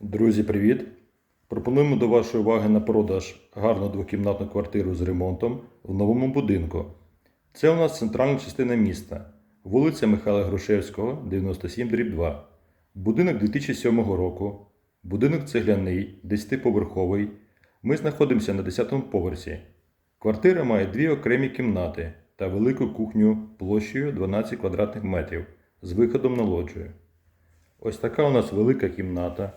Друзі, привіт! Пропонуємо до вашої уваги на продаж гарну двокімнатну квартиру з ремонтом в новому будинку. Це у нас центральна частина міста, вулиця Михайла Грушевського, 97 дріб 2. Будинок 2007 року. Будинок цегляний, 10-поверховий. Ми знаходимося на 10-му поверсі. Квартира має дві окремі кімнати та велику кухню площею 12 квадратних метрів з виходом на лоджію. Ось така у нас велика кімната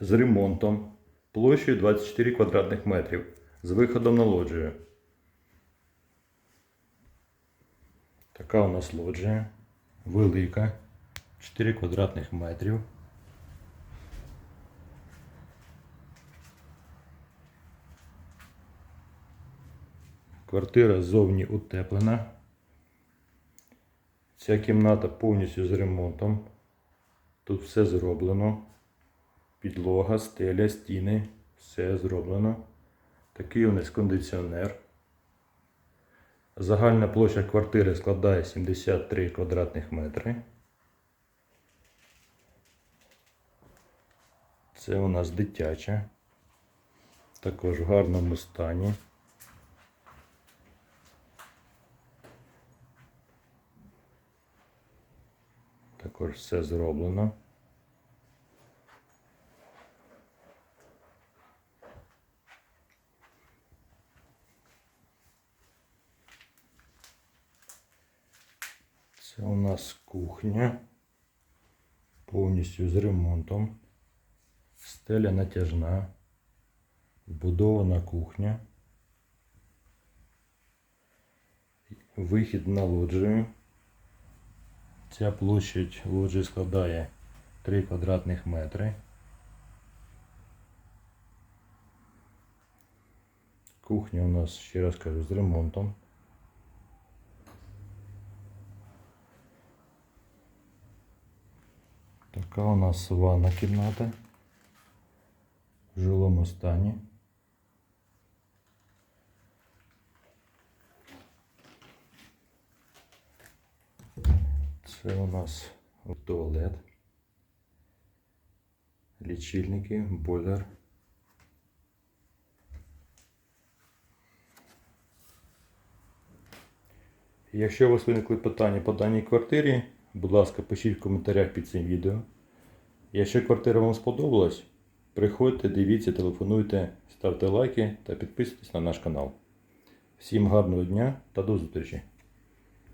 з ремонтом площею 24 квадратних метрів з виходом на лоджію. Така у нас лоджія. Велика. 4 квадратних метрів. Квартира ззовні утеплена. Ця кімната повністю з ремонтом. Тут все зроблено. Підлога, стеля, стіни, все зроблено. Такий у нас кондиціонер. Загальна площа квартири складає 73 квадратних метри. Це у нас дитяча. Також в гарному стані. Також все зроблено. Це у нас кухня. Повністю з ремонтом. Стеля натяжна. Вбудована кухня. Вихід на лоджію. Ця площадь лоджії складає 3 квадратних метри. Кухня у нас, ще раз кажу, з ремонтом. Така у нас ванна кімната в жилому стані. Це у нас туалет, лічильники, бойлер. Якщо у вас виникли питання по даній квартирі, будь ласка, пишіть в коментарях під цим відео. Якщо квартира вам сподобалась, приходьте, дивіться, телефонуйте, ставте лайки та підписуйтесь на наш канал. Всім гарного дня та до зустрічі!